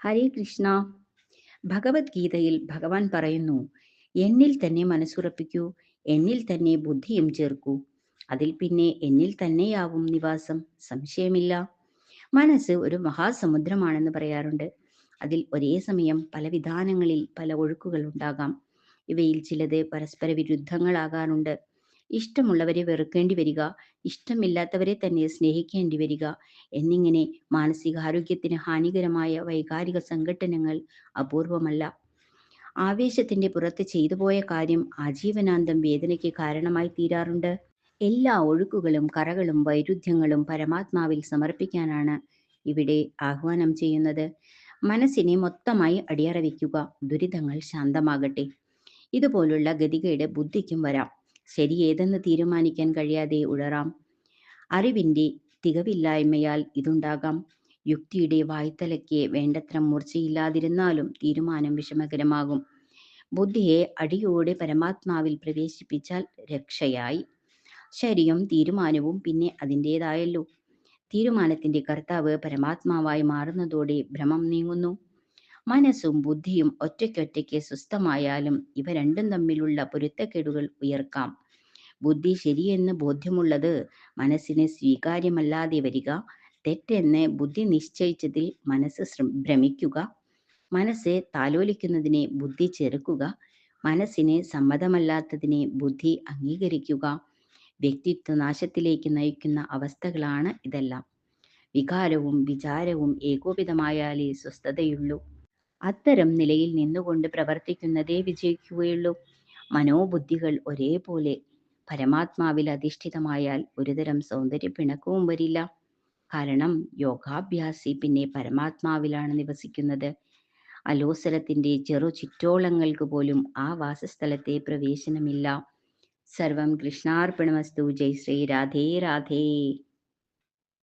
ഹരേ കൃഷ്ണ. ഭഗവത്ഗീതയിൽ ഭഗവാൻ പറയുന്നു എന്നിൽ തന്നെ മനസ്സുറപ്പിക്കൂ എന്നിൽ തന്നെ ബുദ്ധിയും ചേർക്കൂ. അതിൽ പിന്നെ എന്നിൽ തന്നെയാവും നിവാസം. സംശയമില്ല. മനസ്സ് ഒരു മഹാസമുദ്രമാണെന്ന് പറയാറുണ്ട്. അതിൽ ഒരേ സമയം പല വിധാനങ്ങളിൽ പല ഒഴുക്കുകൾ ഉണ്ടാകാം. ഇവയിൽ ചിലത് പരസ്പര വിരുദ്ധങ്ങളാകാറുണ്ട്. ഇഷ്ടമുള്ളവരെ വെറുക്കേണ്ടി വരിക ഇഷ്ടമില്ലാത്തവരെ തന്നെ സ്നേഹിക്കേണ്ടി വരിക എന്നിങ്ങനെ മാനസികാരോഗ്യത്തിന് ഹാനികരമായ വൈകാരിക സംഘട്ടനങ്ങൾ അപൂർവമല്ല. ആവേശത്തിന്റെ പുറത്ത് ചെയ്തു പോയ കാര്യം ആജീവനാന്തം വേദനയ്ക്ക് കാരണമായി തീരാറുണ്ട്. എല്ലാ ഒഴുക്കുകളും കറകളും വൈരുദ്ധ്യങ്ങളും പരമാത്മാവിൽ സമർപ്പിക്കാനാണ് ഇവിടെ ആഹ്വാനം ചെയ്യുന്നത്. മനസ്സിനെ മൊത്തമായി അടിയറവയ്ക്കുക ദുരിതങ്ങൾ ശാന്തമാകട്ടെ. ഇതുപോലുള്ള ഗതികേട് ബുദ്ധിക്കും വരാം. ശരി ഏതെന്ന് തീരുമാനിക്കാൻ കഴിയാതെ ഉഴറാം. അറിവിന്റെ തികവില്ലായ്മയാൽ ഇതുണ്ടാകാം. യുക്തിയുടെ വായ്ത്തലയ്ക്ക് വേണ്ടത്ര മൂർച്ചയില്ലാതിരുന്നാലും തീരുമാനം വിഷമകരമാകും. ബുദ്ധിയെ അടിയോടെ പരമാത്മാവിൽ പ്രവേശിപ്പിച്ചാൽ രക്ഷയായി. ശരിയും തീരുമാനവും പിന്നെ അതിന്റെതായല്ലോ. തീരുമാനത്തിന്റെ കർത്താവ് പരമാത്മാവായി മാറുന്നതോടെ ഭ്രമം നീങ്ങുന്നു. മനസ്സും ബുദ്ധിയും ഒറ്റയ്ക്കൊറ്റയ്ക്ക് സ്വസ്ഥമായാലും ഇവ രണ്ടും തമ്മിലുള്ള പൊരുത്തക്കേടുകൾ ഉയർക്കാം. ബുദ്ധി ശരിയെന്ന് ബോധ്യമുള്ളത് മനസ്സിന് സ്വീകാര്യമല്ലാതെ വരിക തെറ്റെന്ന് ബുദ്ധി നിശ്ചയിച്ചതിൽ മനസ്സ് ഭ്രമിക്കുക മനസ്സ് താലോലിക്കുന്നതിനെ ബുദ്ധി ചെറുക്കുക മനസ്സിന് സമ്മതമല്ലാത്തതിനെ ബുദ്ധി അംഗീകരിക്കുക വ്യക്തിത്വ നാശത്തിലേക്ക് നയിക്കുന്ന അവസ്ഥകളാണ് ഇതെല്ലാം. വികാരവും വിചാരവും ഏകോപിതമായാലേ സ്വസ്ഥതയുള്ളൂ. അത്തരം നിലയിൽ നിന്നുകൊണ്ട് പ്രവർത്തിക്കുന്നതേ വിജയിക്കുകയുള്ളൂ. മനോബുദ്ധികൾ ഒരേപോലെ പരമാത്മാവിൽ അധിഷ്ഠിതമായാൽ ഒരുതരം സൗന്ദര്യ പിണക്കവും വരില്ല. കാരണം യോഗാഭ്യാസി പിന്നെ പരമാത്മാവിലാണ് നിവസിക്കുന്നത്. അലോസരത്തിന്റെ ചെറു ചിറ്റോളങ്ങൾക്ക് പോലും ആ വാസസ്ഥലത്തെ പ്രവേശനമില്ല. സർവം കൃഷ്ണാർപ്പണമസ്തു. ജയ് ശ്രീ രാധേ രാധേ.